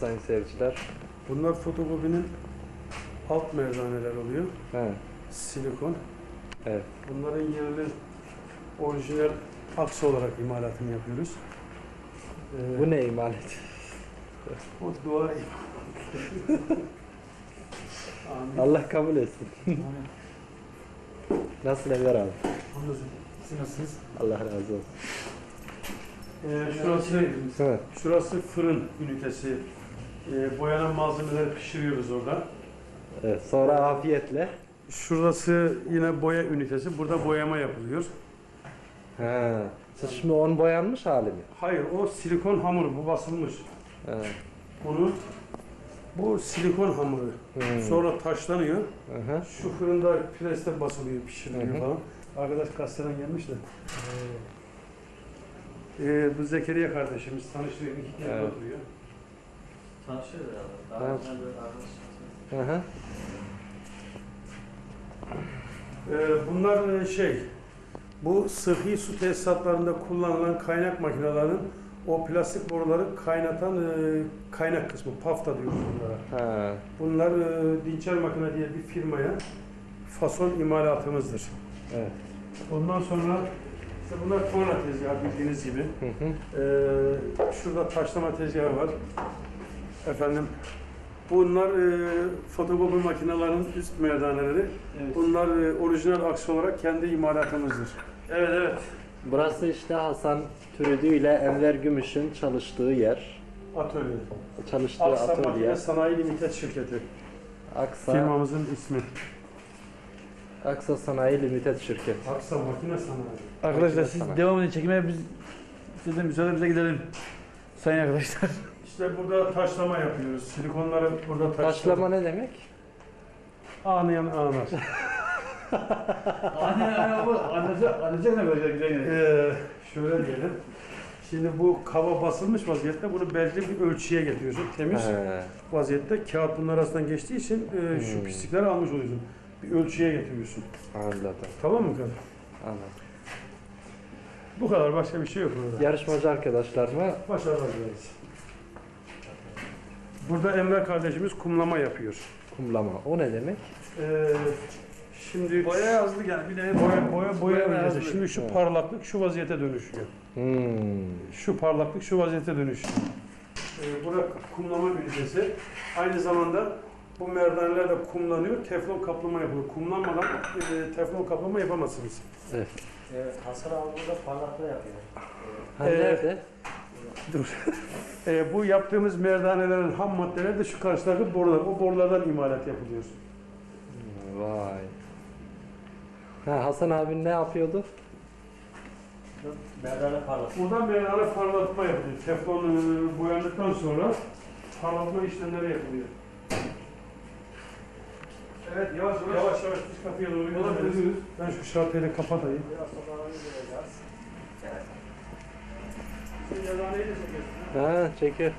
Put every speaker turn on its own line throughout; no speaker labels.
sayın seyirciler.
Bunlar fotokopinin alt merdaneler oluyor.
He,
Silikon.
evet.
Bunların yerli orijinal aks olarak imalatını yapıyoruz. Ee,
Bu ne imal et?
O dua.
Allah kabul etsin. Nasıl Enver abi?
Siz nasılsınız?
Allah razı olsun.
Ee, şurası,
Evet.
şurası fırın ünitesi. Ee, boyanan malzemeleri pişiriyoruz orada.
evet. Sonra afiyetle.
Şurası yine boya ünitesi. Burada boyama yapılıyor.
He. Siz şimdi on boyanmış hali mi?
Hayır o silikon hamuru bu basılmış.
He.
Bunu bu silikon hamuru.
Hmm.
Sonra taşlanıyor.
Hı.
Şu fırında preste basılıyor, pişiriliyor falan. Arkadaş gazeteden gelmiş de. Ee, bu Zekeriya kardeşimiz tanıştırıyor. iki kere
Evet.
oturuyor.
Tanışıyoruz herhalde. Daha
Evet.
önce böyle arkadaşlar.
Hı hı.
Ee, bunlar e, şey, bu sıhhi su tesisatlarında kullanılan kaynak makinelerinin o plastik boruları kaynatan e, kaynak kısmı, pafta diyoruz bunlara.
Ha.
Bunlar e, Dinçer Makine diye bir firmaya fason imalatımızdır.
Evet.
Ondan sonra işte bunlar korna tezgahı bildiğiniz gibi.
Hı hı.
Ee, şurada taşlama tezgahı var. Efendim bunlar e, fotokopi makinelerinin üst merdaneleri.
Evet.
Bunlar e, orijinal aks olarak kendi imalatımızdır.
Evet evet.
Burası işte Hasan Türüdü ile Enver Gümüş'ün çalıştığı yer.
Atölye.
Çalıştığı
Aksa
atölye.
Makine Sanayi Limited şirketi.
Aksa,
Firmamızın ismi.
Aksa Sanayi Limited Şirket.
Aksa Makine Sanayi.
Arkadaşlar
Makine
siz
sana.
devam edin çekmeye biz siz de müsaademize gidelim. Sayın arkadaşlar.
İşte burada taşlama yapıyoruz. Silikonları burada taşlama.
Taşlama ne demek?
Anlayan ağlar.
Anne bu anlayacak anlayacak ne böyle güzel.
Ee, şöyle diyelim. Şimdi bu kaba basılmış vaziyette bunu belli bir ölçüye getiriyorsun. Temiz
He.
vaziyette kağıt bunun arasından geçtiği için e, şu
Hmm.
pislikleri almış oluyorsun. Bir ölçüye getiriyorsun.
Anladım.
Tamam mı kadın?
Anladım.
Bu kadar başka bir şey yok burada.
Yarışmacı arkadaşlarıma
Başarılar dileriz. Burada Enver kardeşimiz kumlama yapıyor.
kumlama. O ne demek?
Ee, şimdi
Boya yazdık yani bir de
boya boya boya
Boya yazdık.
Şimdi şu parlaklık şu vaziyete dönüşüyor.
Hmm.
Şu parlaklık şu vaziyete dönüşüyor. Ee, burada kumlama ünitesi. Aynı zamanda bu merdaneler de kumlanıyor. Teflon kaplama yapılıyor. Kumlanmadan e, teflon kaplama yapamazsınız.
Evet.
Evet, Hasan abi burada parlaklığı yapıyor.
Ha,
Ee,
nerede?
Ee, bu yaptığımız merdanelerin ham maddeleri de şu karşıdaki borular. O borulardan imalat yapılıyor.
Vay. Ha, Hasan abi ne yapıyordu?
Merdane parlak.
Buradan merdane parlatma yapılıyor. Teflon e, boyandıktan sonra parlatma işlemleri yapılıyor. Evet yavaş yavaş yavaş, yavaş dış kapıya doğru gidiyoruz. Ben şu şarteli kapatayım.
Biraz sonra
de çekersin.
Ha, çekiyor.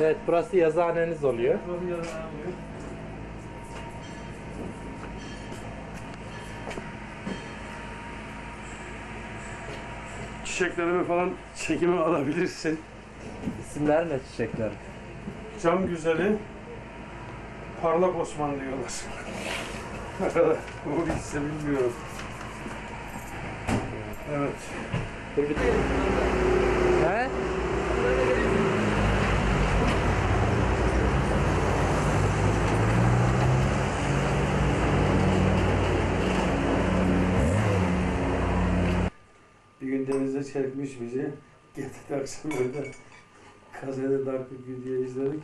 Evet, burası yazıhaneniz oluyor.
Burası. Çiçeklerimi falan çekime alabilirsin.
İsimler ne çiçekler?
Cam güzeli Parlak Osman diyorlar. Bu bilse bilmiyorum. Evet.
He?
Bir gün denizde çekmiş bizi. Getirdi akşam evde. Kazede Dark bir diye izledik.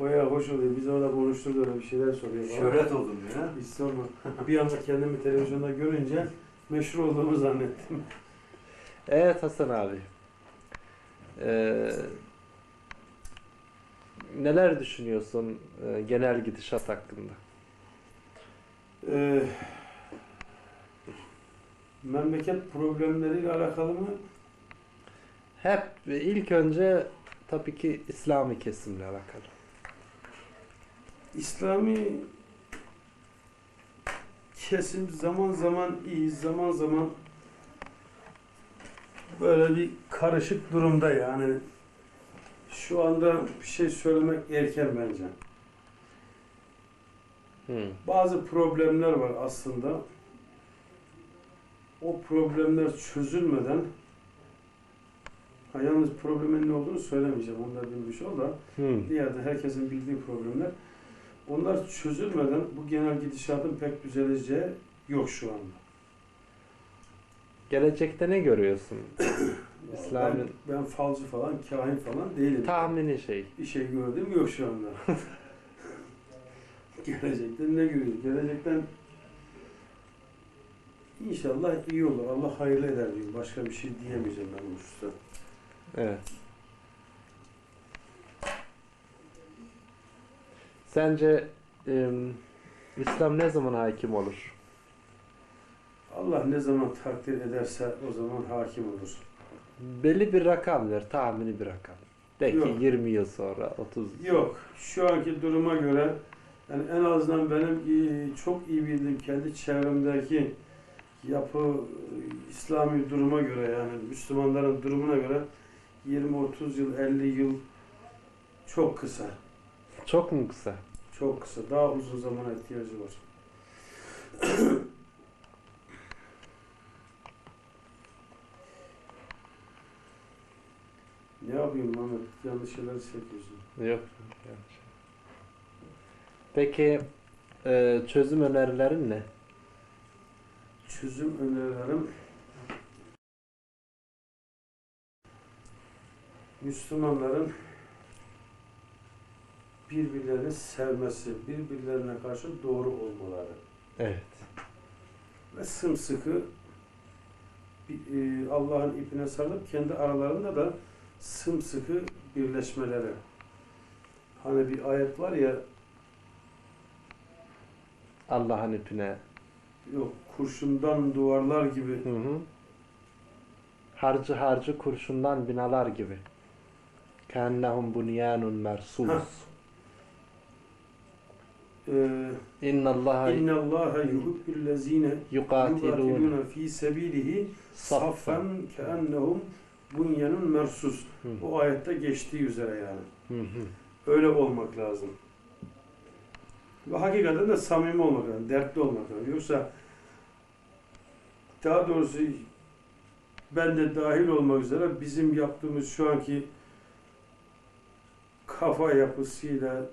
Bayağı hoş oluyor. Biz orada konuştuk öyle bir şeyler soruyor. falan.
Şöhret oldum ya.
Hiç sorma. bir anda kendimi televizyonda görünce meşhur olduğumu zannettim.
Evet Hasan abi. Ee, neler düşünüyorsun e, genel gidişat hakkında?
Ee, memleket problemleriyle alakalı mı?
Hep ilk önce tabii ki İslami kesimle alakalı.
İslami kesim zaman zaman iyi, zaman zaman böyle bir karışık durumda yani. Şu anda bir şey söylemek erken bence. Bazı problemler var aslında. O problemler çözülmeden ha, yalnız problemin ne olduğunu söylemeyeceğim. Onlar bilmiş ol da
Hı.
diğer de herkesin bildiği problemler. Onlar çözülmeden bu genel gidişatın pek düzeleceği yok şu anda.
Gelecekte ne görüyorsun? İslam'ın
Ben, ben falcı falan, kahin falan değilim.
tahmini şey.
Bir şey gördüğüm yok şu anda. Gelecekten ne görüyoruz? Gelecekten inşallah iyi olur. Allah hayırlı eder diyorum. Başka bir şey diyemeyeceğim ben bu hususta.
Evet. Sence em, İslam ne zaman hakim olur?
Allah ne zaman takdir ederse o zaman hakim olur.
Belli bir rakam ver, tahmini bir rakam. De ki
Yok.
20 yıl sonra, 30
Yok. Şu anki duruma göre yani en azından benim çok iyi bildiğim kendi çevremdeki yapı İslami duruma göre yani Müslümanların durumuna göre 20-30 yıl 50 yıl çok kısa.
Çok mu kısa?
Çok kısa. Daha uzun zamana ihtiyacı var. ne yapayım Mehmet? Yanlış şeyler çekiyorsun.
Yok. yanlış. Peki e, çözüm önerilerin ne?
Çözüm önerilerim Müslümanların birbirlerini sevmesi, birbirlerine karşı doğru olmaları
Evet.
ve sımsıkı e, Allah'ın ipine sarılıp kendi aralarında da sımsıkı birleşmeleri. Hani bir ayet var ya
Allah'ın ipine.
yok kurşundan duvarlar gibi
Hı hı. Harcı harcı kurşundan binalar gibi. Kennehum bunyanun mersus.
Hah. e,
İnna Allaha
yuhibbüllezine yuqatiluna fi sebilihi
saffen.
keennehum bunyanun mersus. O ayette geçtiği üzere yani. Öyle olmak lazım. Ve hakikaten de samimi olmak lazım, dertli olmak lazım. Yoksa daha doğrusu ben de dahil olmak üzere bizim yaptığımız şu anki kafa yapısıyla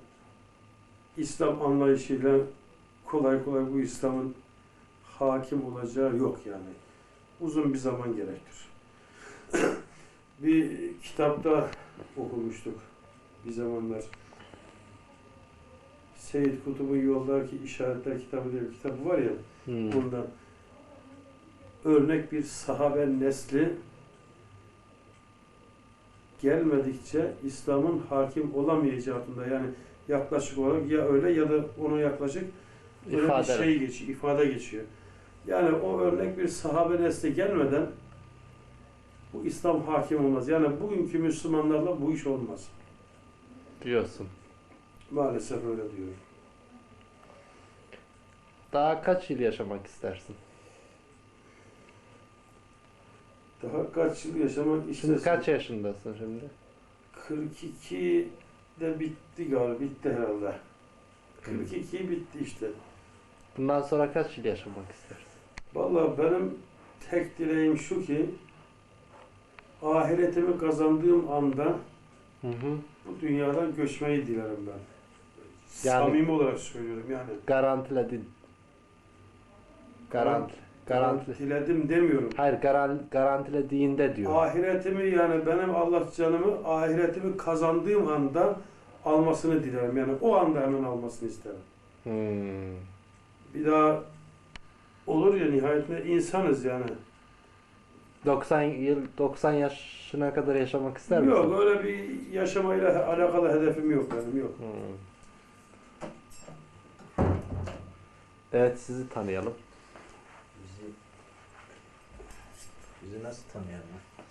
İslam anlayışıyla kolay kolay bu İslam'ın hakim olacağı yok yani. Uzun bir zaman gerektir. bir kitapta okumuştuk bir zamanlar. Seyyid Kutub'un Yoldaki İşaretler kitabı diye bir kitabı var ya
Hı.
bundan örnek bir sahabe nesli gelmedikçe İslam'ın hakim olamayacağında yani yaklaşık olarak ya öyle ya da ona yaklaşık öyle
İfade.
bir şey geçiyor, ifade geçiyor. Yani o örnek bir sahabe nesli gelmeden bu İslam hakim olmaz. Yani bugünkü Müslümanlarla bu iş olmaz.
diyorsun.
Maalesef öyle diyorum.
Daha kaç yıl yaşamak istersin?
Daha kaç yıl yaşamak
Şimdi
istersin?
kaç yaşındasın şimdi?
42 de bitti galiba. Bitti herhalde. 42 bitti işte.
Bundan sonra kaç yıl yaşamak istersin?
Vallahi benim tek dileğim şu ki ahiretimi kazandığım anda
Hı hı.
bu dünyadan göçmeyi dilerim ben.
Yani-
Samimi olarak söylüyorum yani.
Garantiledin. Garanti. Garanti.
Diledim demiyorum.
Hayır garan, garantilediğinde diyor.
Ahiretimi yani benim Allah canımı ahiretimi kazandığım anda almasını dilerim. Yani o anda hemen almasını isterim.
Hmm.
Bir daha olur ya nihayetinde insanız yani.
90 yıl 90 yaşına kadar yaşamak ister misin?
Yok öyle bir yaşamayla alakalı hedefim yok benim yok.
Hmm. Evet sizi tanıyalım.
Bizi bizi nasıl? Nasıl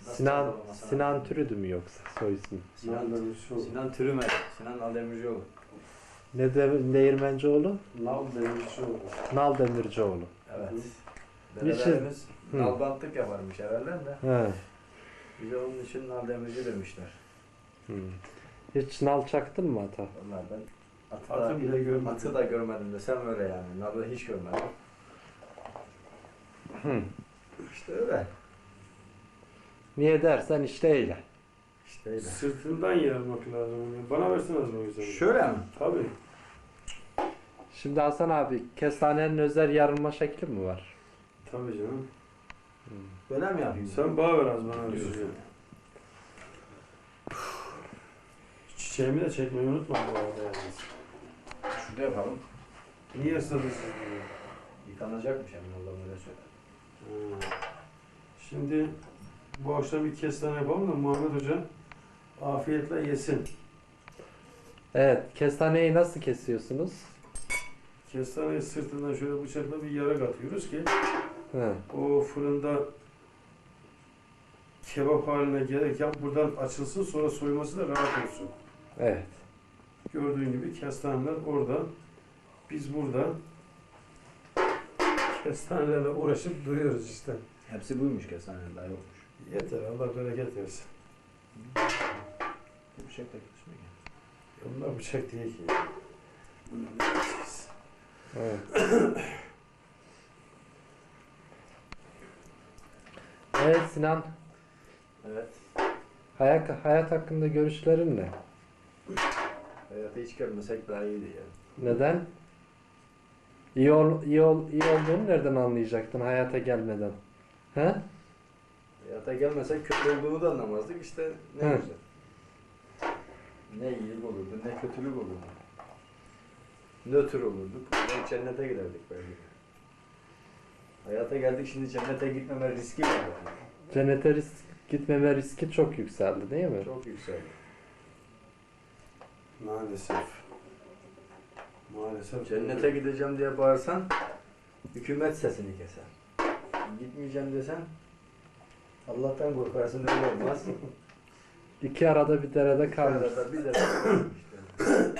Sinan Sinan? Türüdü mü yoksa soy ismi?
Sinan,
Sinan Demircioğlu.
Sinan Türümer. Sinan Aldemircioğlu.
Ne de, Değirmencioğlu?
Nal Demircioğlu.
Nal Demircioğlu.
Evet.
Şey-
Dedelerimiz
Hı.
nalbantlık yaparmış evvelden de.
He.
Bize onun için nal demirci demişler.
Hmm. Hiç nal çaktın mı ata?
Vallahi ben atı,
Atı
da,
bile görmedim.
atı da görmedim desem öyle yani. Nalı hiç görmedim.
Hı.
İşte öyle.
Niye dersen işte öyle.
İşte öyle.
Sırtından yarmak lazım. Bana versene o yüzden.
Şöyle mi?
Tabii.
Şimdi Hasan abi kestanenin özel yarılma şekli mi var?
Tabii canım.
Böyle mi yapayım?
Sen bana ver az bana
Diyorsun.
Çiçeğimi de çekmeyi unutma bu arada yalnız.
Şurada yapalım.
Niye bunu?
Yıkanacakmış emin Allah'ım öyle söyler.
Ha. Şimdi bu akşam bir kestane yapalım da Muhammed Hoca afiyetle yesin.
Evet, kestaneyi nasıl kesiyorsunuz?
Kestaneyi sırtından şöyle bıçakla bir yara atıyoruz ki
Hı.
o fırında kebap haline gelirken buradan açılsın sonra soyması da rahat olsun.
Evet.
Gördüğün gibi kestaneler orada. Biz burada kestanelerle uğraşıp duruyoruz işte.
Hepsi buymuş kesanenin daha yokmuş.
Yeter Allah bereket versin.
Bir bıçak da kesmiyor ki.
Onlar bıçak değil ki.
Evet. evet Sinan,
Evet.
hayat, hayat hakkında görüşlerin ne?
Hayatı hiç görmesek daha iyiydi ya.
Neden? İyi, ol, iyi, ol, iyi olduğunu nereden anlayacaktın hayata gelmeden? He?
Hayata gelmesek kötü olduğunu da anlamazdık işte ne
Hı.
güzel. Ne iyilik olurdu ne kötülük olurdu. Nötr olurduk. Ve cennete giderdik belki. Hayata geldik şimdi cennete gitmeme riski var. Yani.
Cennete risk, gitmeme riski çok yükseldi değil mi?
Çok yükseldi.
Maalesef. Maalesef.
Cennete gideceğim diye bağırsan hükümet sesini keser. Gitmeyeceğim desen Allah'tan korkarsın öyle olmaz.
İki arada bir derede kalmış.
Arada bir de işte.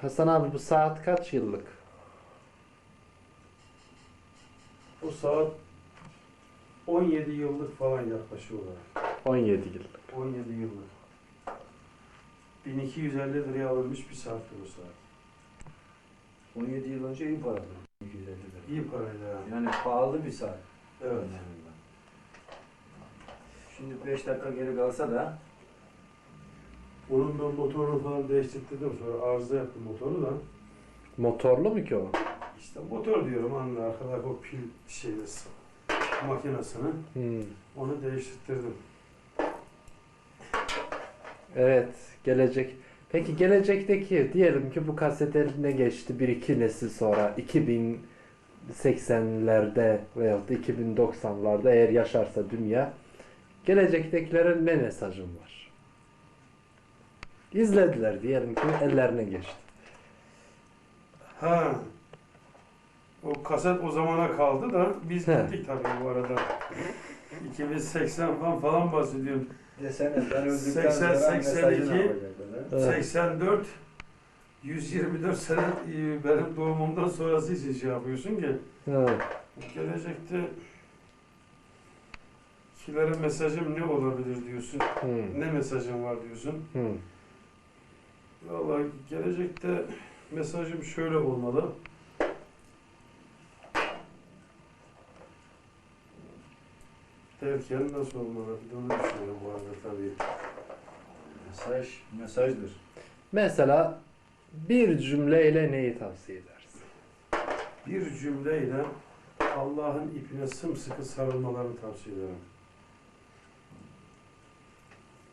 Hasan abi bu saat kaç yıllık?
O saat 17 yıllık falan yaklaşık olarak.
17 yıllık.
17 yıllık. 1250 liraya alınmış bir saatti bu saat.
17 yıl önce iyi paradı. 250 lira.
İyi paraydı ha.
Yani pahalı bir saat.
Evet.
Şimdi 5 dakika geri kalsa da
Onun ben motorunu falan değiştirdim sonra arıza yaptım motoru da.
Motorlu mu ki o?
İşte motor diyorum anne arkadaki o pil şeysi makinesini
Hmm.
onu değiştirdim.
Evet, gelecek. Peki gelecekteki diyelim ki bu kaset eline geçti bir iki nesil sonra 2080'lerde veyahut da 2090'larda eğer yaşarsa dünya gelecektekilere ne mesajın var? İzlediler diyelim ki ellerine geçti.
Ha. O kaset o zamana kaldı da biz
He.
gittik tabii bu arada. 2080 falan falan bahsediyorum.
desene ben öldükten
80,
sonra
82,
mesajı ne yapacaklar? ha?
Evet.
84 124 sene e, benim doğumumdan sonrası için şey yapıyorsun ki
Ha,
gelecekte kilere mesajım ne olabilir diyorsun.
hmm,
Ne mesajım var diyorsun.
hmm.
Vallahi gelecekte mesajım şöyle olmalı. Derken nasıl olmalı? Bir de onu düşünüyorum bu arada tabii.
Mesaj, mesajdır.
Mesela bir cümleyle neyi tavsiye edersin?
Bir cümleyle Allah'ın ipine sımsıkı sarılmalarını tavsiye ederim.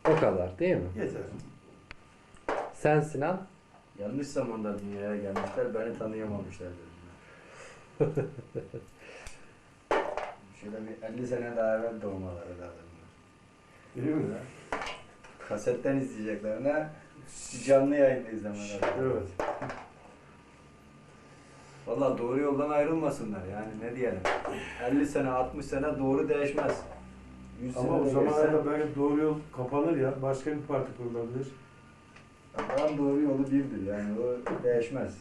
O kadar değil mi?
Yeter.
Sen Sinan?
Yanlış zamanda dünyaya gelmişler, beni tanıyamamışlar dediler. Şöyle bir 50 sene daha evvel doğmaları lazım.
Değil mi?
Kasetten izleyeceklerine canlı yayında izlemeleri lazım.
Evet.
Valla doğru yoldan ayrılmasınlar yani ne diyelim. 50 sene 60 sene doğru değişmez. 100
Ama
sene
o
de
zamanlarda
geçse,
belki doğru yol kapanır ya. Başka bir parti kurulabilir.
Allah'ın doğru yolu birdir yani o değişmez.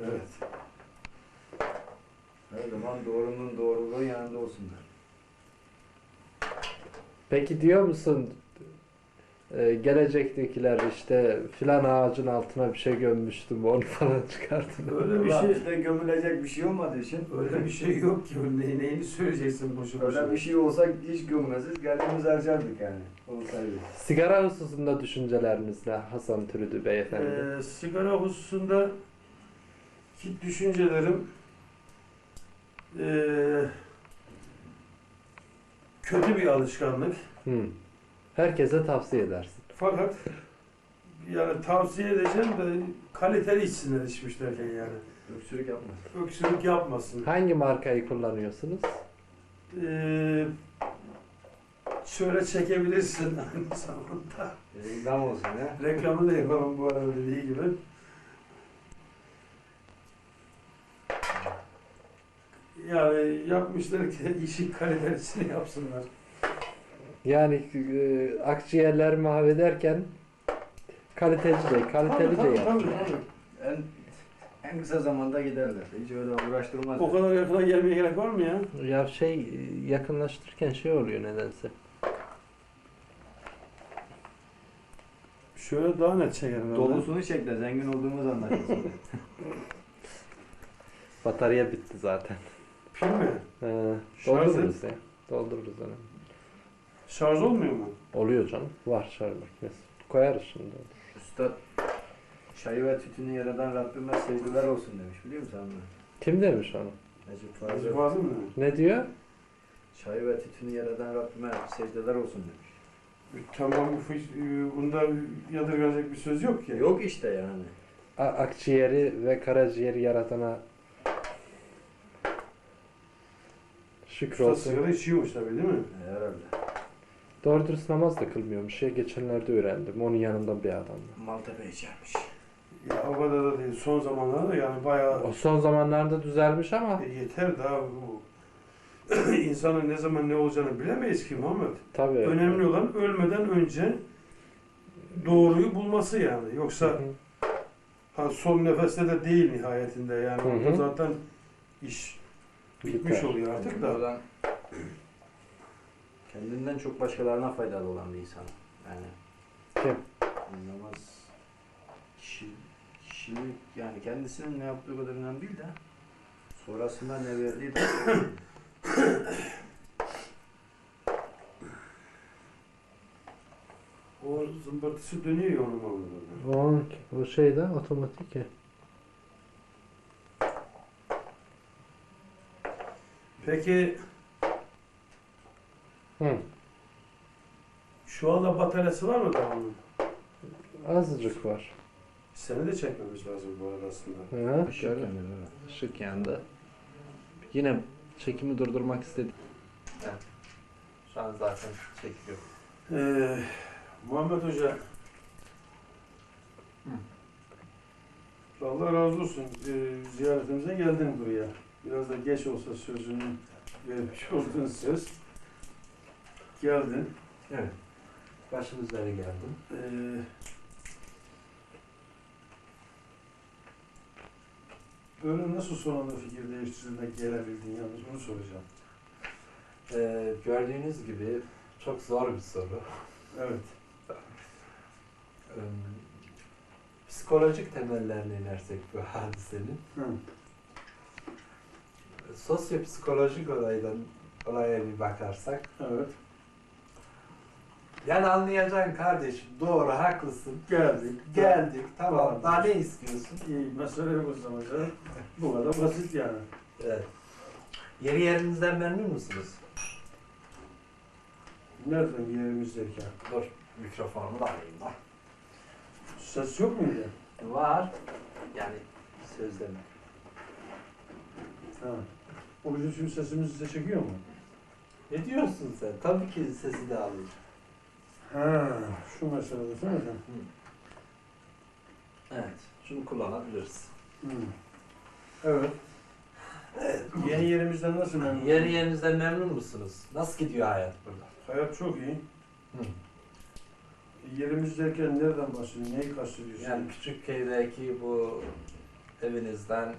Evet.
Her zaman doğrunun doğruluğu yanında olsunlar.
Peki diyor musun e, gelecektekiler işte filan ağacın altına bir şey gömmüştüm onu falan çıkartın.
Öyle bir şey
bizde gömülecek bir şey olmadığı için
öyle bir şey yok ki. Ne, neyini söyleyeceksin boşu boşuna.
öyle bir şey olsa hiç gömmezdik. Geldiğimiz harcardık yani. Olsaydı.
Sigara hususunda düşünceleriniz ne Hasan Türüdü beyefendi?
Ee, sigara hususunda ki düşüncelerim ee, kötü bir alışkanlık.
Hı. Herkese tavsiye edersin.
Fakat yani tavsiye edeceğim de kaliteli içsinler içmişlerken yani.
Öksürük yapma.
Öksürük yapmasın.
Hangi markayı kullanıyorsunuz?
Ee, şöyle çekebilirsin aynı zamanda.
Reklam olsun ya.
Reklamı da yapalım bu arada dediği gibi. Yani yapmışlar ki işin kalitesini yapsınlar.
Yani e, akciğerler mahvederken kaliteci de, kaliteli de
Tabii,
yap.
tabii, tabii.
En, en kısa zamanda giderler. Hiç öyle uğraştırmaz.
O kadar yakına gelmeye gerek var mı ya?
Ya şey e, yakınlaştırırken şey oluyor nedense.
Şöyle daha net çekelim.
Dolusunu çek de zengin olduğumuz anlaşılsın.
Batarya bitti zaten.
Pil mi?
Ee,
Şarj
doldururuz ya. Doldururuz onu.
Şarj olmuyor mu?
Oluyor canım. Var şarj makinesi. Koyarız şimdi.
Üstad çayı ve tütünü yaradan Rabbime secdeler olsun demiş biliyor musun bunu?
Kim demiş onu?
Necip Fazıl.
fazla mı?
Ne diyor?
Çayı ve tütünü yaradan Rabbime secdeler olsun demiş.
Tamam bu fiş- bunda yadırganacak bir söz yok ki.
Yok işte yani.
A- akciğeri ve karaciğeri yaratana şükür
Usta
olsun.
sigara içiyormuş tabii değil mi?
E, Herhalde.
Doğru dürüst namaz da kılmıyormuş. Ya geçenlerde öğrendim. Onun yanında bir adamla.
Maltepe içermiş.
Ya o kadar da değil. Son zamanlarda yani bayağı
O son zamanlarda düzelmiş ama
E yeter daha bu. İnsanın ne zaman ne olacağını bilemeyiz ki Muhammed.
tabii.
Önemli olan ölmeden önce doğruyu bulması yani.
Hı
Yoksa
hı.
ha, son nefeste de değil nihayetinde yani.
Hı
Orada
hı.
zaten iş bitmiş
Biter.
oluyor artık da.
olan kendinden çok başkalarına faydalı olan bir insan. Yani
Kim?
namaz kişi, kişi yani kendisinin ne yaptığı kadar önemli değil de sonrasında ne verdiği de
O zımbırtısı dönüyor ya onun orada.
O, o şey de otomatik ya.
Peki
Hı.
şu anda bataryası var mı onun?
Azıcık var.
Seni de çekmemiz lazım bu arada aslında.
Ha,
Işık
gördün.
yanıyor, evet.
Işık yandı. Yine çekimi durdurmak istedim. Şu an zaten çekiyor.
Ee, Muhammed Hoca Allah razı olsun. Ee, ziyaretimize geldin buraya. Biraz da geç olsa sözünü vermiş olduğun söz. Geldin.
Evet. Başım üzere geldim.
Ee, böyle nasıl son anda fikir değiştirdiğinde gelebildin yalnız bunu soracağım.
Ee, gördüğünüz gibi çok zor bir soru.
Evet.
Ee, psikolojik temellerine inersek bu hadisenin.
Hı.
Sosyopsikolojik olaydan olaya bir bakarsak.
Evet.
Yani anlayacaksın kardeşim doğru haklısın.
Geldik.
Geldik tamam
Tamam.
daha ne istiyorsun?
İyi, mesele yok o zaman. Bu kadar basit yani.
Evet. Yeri yerinizden memnun musunuz?
Nereden yerimizdeyken?
Dur mikrofonu da alayım da.
Ses yok muydu?
Var. Yani sözleme.
Ha. O bizim şimdi sesimizi size çekiyor mu?
Ne diyorsun sen? Tabii ki sesi de alayım.
Ha, şu meselede değil mi?
Evet. Şunu kullanabiliriz.
Hı. Evet. Yeni yerimizden nasıl memnun?
Yeri yerinizden memnun musunuz? Nasıl gidiyor hayat burada?
Hayat çok iyi.
Hı.
Yerimiz derken nereden bahsediyorsun? Neyi kastediyorsun?
Yani küçük köydeki bu evinizden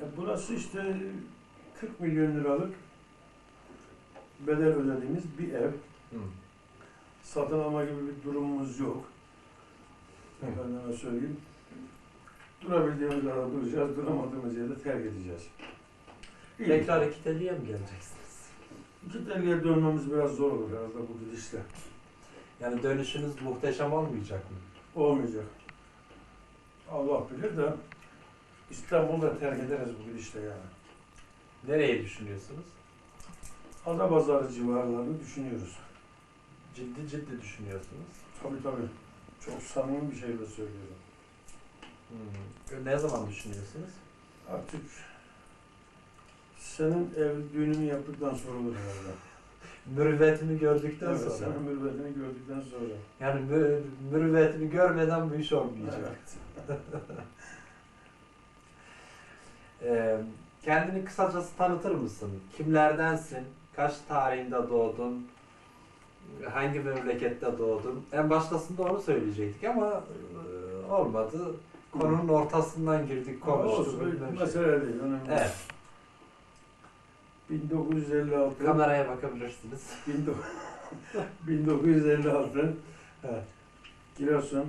E, burası işte 40 milyon liralık bedel ödediğimiz bir ev.
Hı.
Satın alma gibi bir durumumuz yok. Efendime söyleyeyim. Durabildiğimiz kadar duracağız, duramadığımız yerde terk edeceğiz. İyi.
Tekrar iki teliye mi geleceksiniz?
İki telliye dönmemiz biraz zor olur herhalde bu gidişle.
Yani dönüşünüz muhteşem olmayacak mı?
Olmayacak. Allah bilir de İstanbul'da terk ederiz bu gidişle yani.
Nereye düşünüyorsunuz?
Adapazarı civarlarını düşünüyoruz.
Ciddi ciddi düşünüyorsunuz.
Tabii tabii. Çok samimi bir şeyle söylüyorum.
Hmm. Ne zaman düşünüyorsunuz?
Artık senin ev düğününü yaptıktan sonra olur herhalde.
Mürüvvetimi gördükten
Evet,
sonra.
senin mürüvvetini gördükten sonra.
Yani mü- mürüvvetimi görmeden bu iş olmayacak.
Evet.
Ee, kendini kısacası tanıtır mısın? Kimlerdensin? Kaç tarihinde doğdun? Hangi memlekette doğdun? En baştasında onu söyleyecektik ama e, olmadı. Konunun ortasından girdik, konuştuk.
Olsun, bir
şey.
mesele değil. Önemli. değil.
Evet,
1956
kameraya bakabilirsiniz.
1956
Evet.
Giresun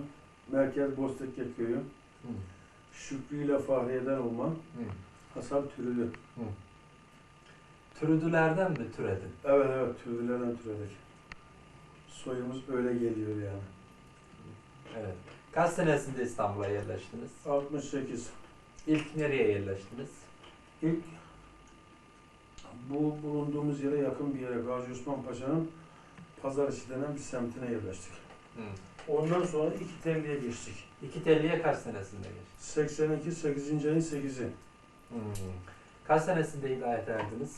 Merkez Boztekke Köyü
Hı.
Şükrü ile Fahriye'den olma. Hasan Türülü.
Türüdülerden mi türedin?
Evet evet Türülülerden türedik. Soyumuz öyle geliyor yani.
Evet. Kaç senesinde İstanbul'a yerleştiniz?
68.
İlk nereye yerleştiniz?
İlk bu bulunduğumuz yere yakın bir yere Gazi Osman Paşa'nın Pazarışı denen bir semtine yerleştik.
Hı.
Ondan sonra iki telliye geçtik.
İki telliye kaç senesinde geçti?
82 8. ayın 8'i.
Hmm. Kaç senesinde hidayet erdiniz?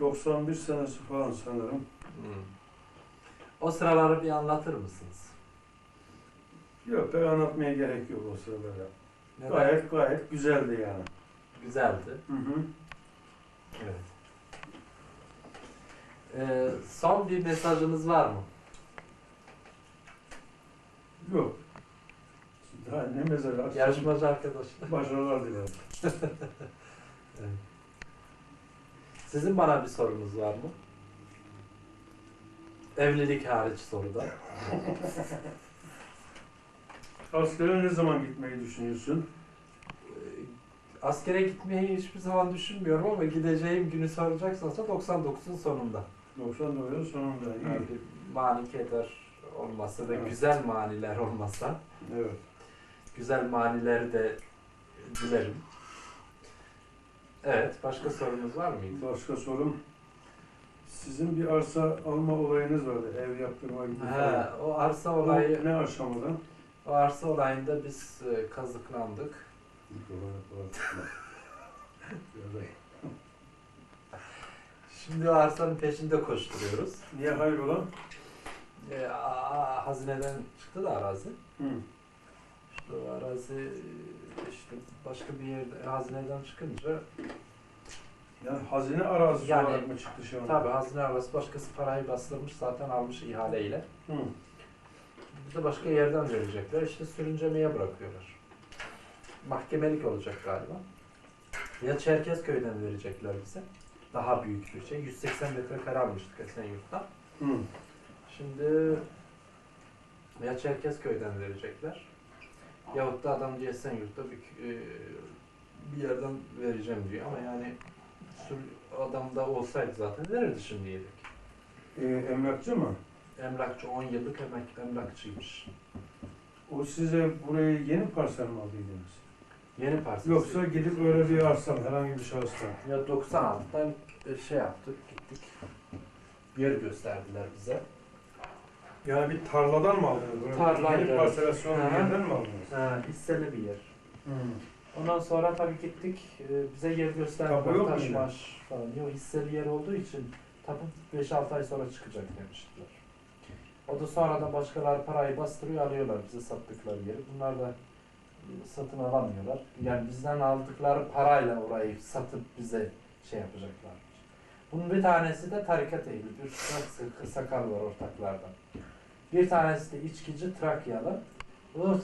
91 senesi falan sanırım.
Hmm. O sıraları bir anlatır mısınız?
Yok pek anlatmaya gerek yok o sıralarda.
Neden?
Gayet gayet güzeldi yani.
Güzeldi.
Hı hı.
Evet. Ee, son bir mesajınız var mı?
Yok. Daha ne mezarı?
Yarışmacı arkadaşlar.
Başarılar dilerim.
Sizin bana bir sorunuz var mı? Evlilik hariç soruda.
Askere ne zaman gitmeyi düşünüyorsun?
Ee, Askere gitmeyi hiçbir zaman düşünmüyorum ama gideceğim günü soracaksansa 99'un sonunda.
99'un sonunda. iyi.
Yani bir mani keder olmasa ve
Evet.
güzel maniler olmasa
Evet.
güzel manileri de dilerim. Evet, başka sorunuz var mıydı?
Başka sorum. Sizin bir arsa alma olayınız vardı. Ev yaptırma gibi. falan.
Ha, o arsa
O
olayı,
ne aşamada?
o arsa olayında biz e, kazıklandık. Şimdi o arsanın peşinde koşturuyoruz.
Niye hayrola?
E, aa, hazineden çıktı da arazi.
Hı.
İşte o arazi e, işte başka bir yerde hazineden çıkınca
Yani hazine arazisi
Yani-
olarak mı çıktı şu an?
tabi hazine arası başkası parayı bastırmış zaten almış ihaleyle.
Hı.
Bize başka yerden verecekler. İşte sürüncemeye bırakıyorlar. Mahkemelik olacak galiba. Ya Çerkezköy'den verecekler bize. Daha büyük bir şey. 180 metrekare almıştık Esenyurt'tan.
Hı.
Şimdi ya Çerkezköy'den verecekler. Yahut da adam diye Esenyurt'ta bir, e, bir yerden vereceğim diyor ama yani sür- adam da olsaydı zaten verirdi şimdi yedek.
Ee, emlakçı mı?
Emlakçı 10 yıllık emek, emlakçıymış.
O size burayı yeni parsel mi aldıydınız?
Yeni parsel.
Yoksa gidip öyle bir arsa herhangi bir şahıstan.
Ya 96'dan şey yaptık, gittik. Yer gösterdiler bize.
Yani bir tarladan mı aldınız? Böyle
Tarlaydı,
Yeni
evet.
parselasyon bir yerden mi aldınız?
Ha, hisseli bir yer.
Hı.
Ondan sonra tabii gittik, e, bize yer gösterdiler.
Tapu
taş maş falan. Yok hisseli yer olduğu için tapu 5-6 ay sonra çıkacak demiştiler. O da sonradan başkaları parayı bastırıyor, alıyorlar bize sattıkları yeri. Bunlar da e, satın alamıyorlar. Yani bizden aldıkları parayla orayı satıp bize şey yapacaklar. Bunun bir tanesi de tarikat ehli. Bir sak- sakal var ortaklardan. Bir tanesi de içkici Trakyalı. O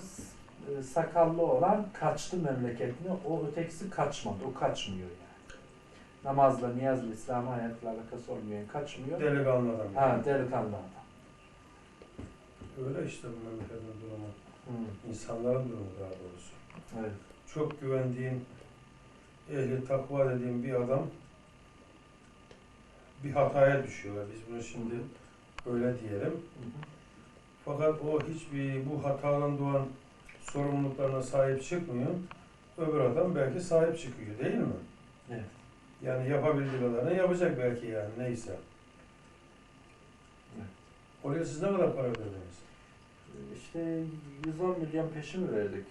e, sakallı olan kaçtı memleketine. O ötekisi kaçmadı. O kaçmıyor yani. namazla, niyazla, İslam hayatla alakası olmayan kaçmıyor.
Delikanlı adam.
Ha delikanlı adam.
Öyle işte bu memleketin durumu.
Hı.
İnsanların durumu daha doğrusu.
Evet.
Çok güvendiğin, ehli takva dediğin bir adam bir hataya düşüyorlar. Biz bunu şimdi öyle diyelim.
Hı hı.
Fakat o hiçbir bu hatadan doğan sorumluluklarına sahip çıkmıyor. Öbür adam belki sahip çıkıyor değil mi?
Evet.
Yani yapabildiği kadarını yapacak belki yani neyse.
Evet.
Oraya siz ne kadar para verdiniz?
İşte 110 milyon peşin verdik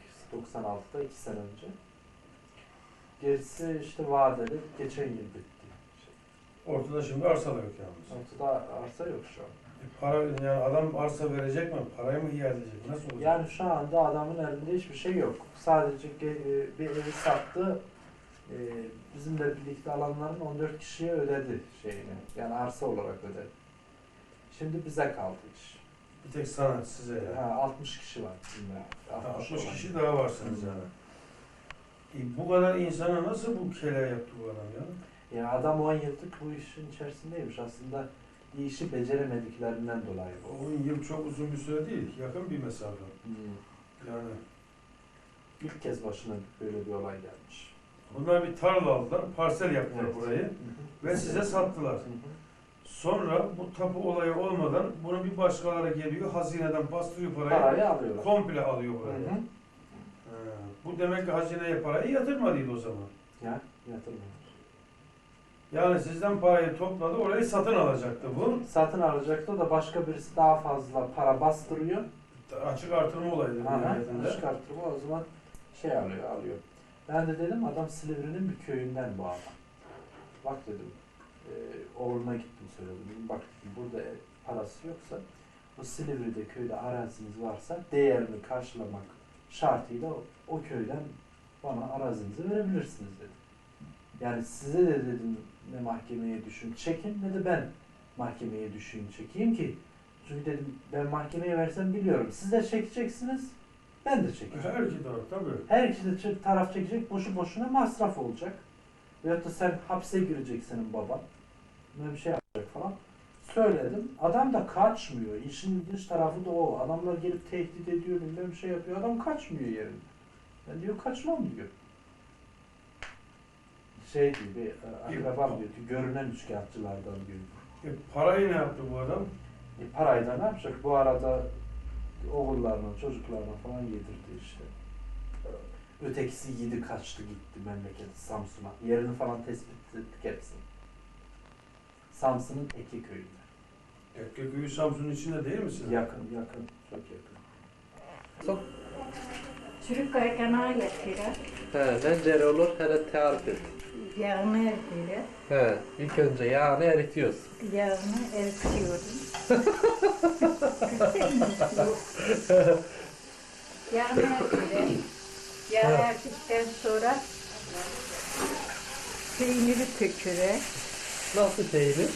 96'da 2 sene önce. Gerisi işte vadeli geçen yıl bitti.
Ortada şimdi arsa da yok yalnız.
Ortada arsa yok şu an.
Para yani adam arsa verecek mi? Parayı mı iade edecek? Nasıl olacak?
Yani şu anda adamın elinde hiçbir şey yok. Sadece e, bir evi sattı. E, Bizimle birlikte alanların 14 kişiye ödedi şeyini. Yani arsa olarak ödedi. Şimdi bize kaldı iş.
Bir tek sana, size yani.
Ha, 60 kişi var bizimle.
60
olan.
kişi daha varsınız yani. E bu kadar insana nasıl bu kele yaptı bu adam ya?
Yani adam 10 yıllık bu işin içerisindeymiş. Aslında işi beceremediklerinden dolayı bu.
10 yıl çok uzun bir süre değil, yakın bir mesafe. Yani
İlk kez başına böyle bir olay gelmiş.
bunlar bir tarla aldılar, parsel yaptılar
Evet.
burayı
Hı hı.
ve size sattılar.
Hı hı.
Sonra bu tapu olayı olmadan bunu bir başkaları geliyor, hazineden bastırıyor parayı,
Parayı alıyorlar.
komple alıyor
Hı
parayı.
hı.
Ha, bu demek ki hazineye parayı yatırmadıydı o zaman.
Ya yatırmıyor.
Yani sizden parayı topladı, orayı satın alacaktı bu.
Satın alacaktı da başka birisi daha fazla para bastırıyor.
Açık artırma olayıydı bu
Aha,
memleketinde.
çıkarttırma o zaman şey alıyor, alıyor. Ben de dedim adam Silivri'nin bir köyünden bu adam. Bak dedim, e, oğluna gittim söyledim. Dedim, bak dedim, burada parası yoksa o Silivri'de köyde araziniz varsa değerini karşılamak şartıyla o, o köyden bana arazinizi verebilirsiniz dedim. Yani size de dedim ne mahkemeye düşün çekin ne de ben mahkemeye düşün çekeyim ki çünkü dedim ben mahkemeye versem biliyorum. Siz de çekeceksiniz. Ben de çekeceğim.
Her iki taraf tabii.
Her iki de taraf çekecek. Boşu boşuna masraf olacak. Veyahut da sen hapse girecek senin baban. Böyle bir şey yapacak falan. Söyledim. Adam da kaçmıyor. İşin ilginç tarafı da o. Adamlar gelip tehdit ediyor. Bilmem bir şey yapıyor. Adam kaçmıyor yerinde. Ben diyor kaçmam diyor. Şey gibi, e, akrabam diyor ki görünen üçkağıtçılardan diyor.
E, parayı ne yaptı bu adam?
E, parayı da ne yapacak? Bu arada oğullarına, çocuklarına falan yedirdi işte. Ötekisi yedi kaçtı gitti memleket Samsun'a. Yerini falan tespit ettik hepsini. Samsun'un Eki köyünde.
Ekkeköy'ü Samsun'un içinde değil misin?
Yakın, yakın, çok yakın.
Çürük kaykanağı getirir,
He, ne deri olur hele tarif et.
Yağını eritilir,
He, ilk önce yağını eritiyoruz.
yağını eritiyorum. yağını eritilir. Yağ erittikten sonra peyniri tökülür.
Nasıl peynir?